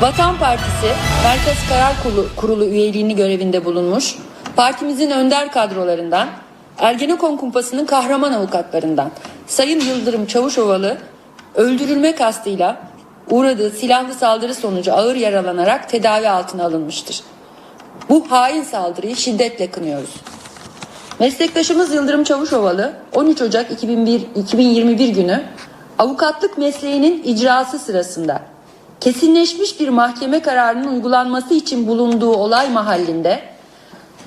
Vatan Partisi Merkez Karar Kurulu, Kurulu üyeliğini görevinde bulunmuş, partimizin önder kadrolarından, Ergenekon kumpasının kahraman avukatlarından Sayın Yıldırım Çavuşovalı öldürülme kastıyla uğradığı silahlı saldırı sonucu ağır yaralanarak tedavi altına alınmıştır. Bu hain saldırıyı şiddetle kınıyoruz. Meslektaşımız Yıldırım Çavuşovalı 13 Ocak 2001, 2021 günü avukatlık mesleğinin icrası sırasında kesinleşmiş bir mahkeme kararının uygulanması için bulunduğu olay mahallinde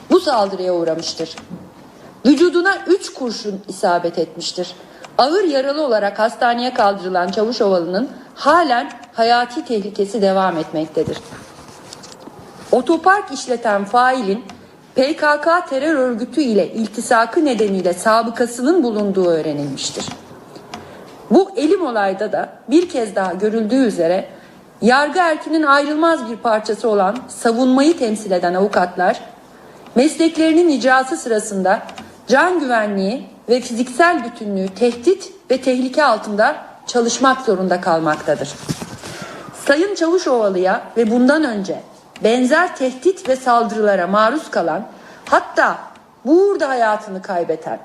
bu saldırıya uğramıştır. Vücuduna 3 kurşun isabet etmiştir. Ağır yaralı olarak hastaneye kaldırılan Çavuşovalı'nın halen hayati tehlikesi devam etmektedir. Otopark işleten failin PKK terör örgütü ile iltisakı nedeniyle sabıkasının bulunduğu öğrenilmiştir. Bu elim olayda da bir kez daha görüldüğü üzere yargı erkinin ayrılmaz bir parçası olan savunmayı temsil eden avukatlar mesleklerinin icrası sırasında can güvenliği ve fiziksel bütünlüğü tehdit ve tehlike altında çalışmak zorunda kalmaktadır. Sayın Çavuşovalı'ya ve bundan önce benzer tehdit ve saldırılara maruz kalan hatta burada hayatını kaybeten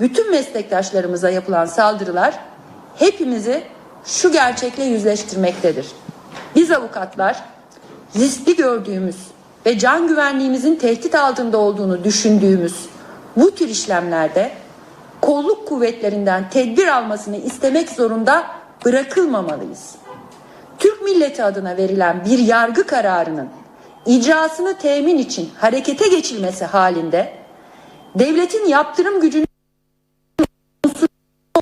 bütün meslektaşlarımıza yapılan saldırılar hepimizi şu gerçekle yüzleştirmektedir. Biz avukatlar riskli gördüğümüz ve can güvenliğimizin tehdit altında olduğunu düşündüğümüz bu tür işlemlerde kolluk kuvvetlerinden tedbir almasını istemek zorunda bırakılmamalıyız. Türk milleti adına verilen bir yargı kararının icrasını temin için harekete geçilmesi halinde devletin yaptırım gücünün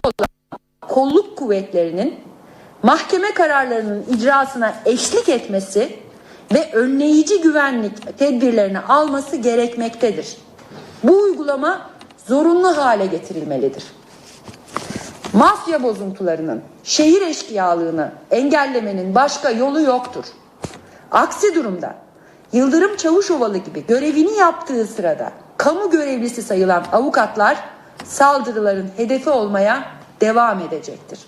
olan kolluk kuvvetlerinin mahkeme kararlarının icrasına eşlik etmesi ve önleyici güvenlik tedbirlerini alması gerekmektedir. Bu uygulama zorunlu hale getirilmelidir. Mafya bozuntularının şehir eşkıyalığını engellemenin başka yolu yoktur. Aksi durumda Yıldırım Çavuşovalı gibi görevini yaptığı sırada kamu görevlisi sayılan avukatlar saldırıların hedefi olmaya devam edecektir.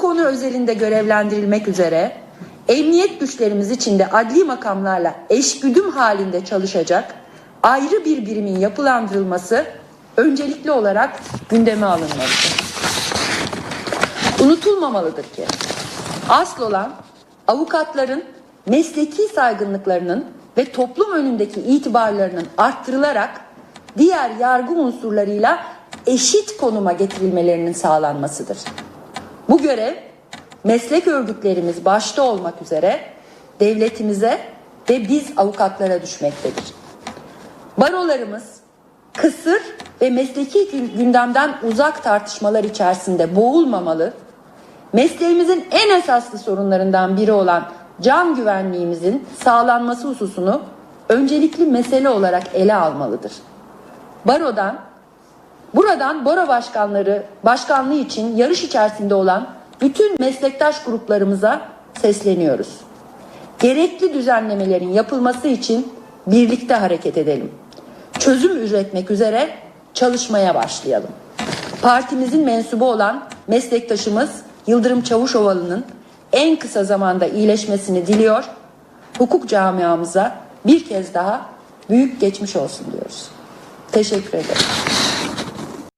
Konu özelinde görevlendirilmek üzere emniyet güçlerimiz içinde adli makamlarla eşgüdüm halinde çalışacak ayrı bir birimin yapılandırılması öncelikli olarak gündeme alınmalıdır. Unutulmamalıdır ki asıl olan avukatların mesleki saygınlıklarının ve toplum önündeki itibarlarının arttırılarak diğer yargı unsurlarıyla eşit konuma getirilmelerinin sağlanmasıdır. Bu görev meslek örgütlerimiz başta olmak üzere devletimize ve biz avukatlara düşmektedir. Barolarımız kısır ve mesleki gündemden uzak tartışmalar içerisinde boğulmamalı, mesleğimizin en esaslı sorunlarından biri olan can güvenliğimizin sağlanması hususunu öncelikli mesele olarak ele almalıdır. Barodan, buradan baro başkanları başkanlığı için yarış içerisinde olan bütün meslektaş gruplarımıza sesleniyoruz. Gerekli düzenlemelerin yapılması için birlikte hareket edelim. Çözüm üretmek üzere çalışmaya başlayalım. Partimizin mensubu olan meslektaşımız Yıldırım Çavuşovalı'nın en kısa zamanda iyileşmesini diliyor. Hukuk camiamıza bir kez daha büyük geçmiş olsun diyoruz. Teşekkür ederim.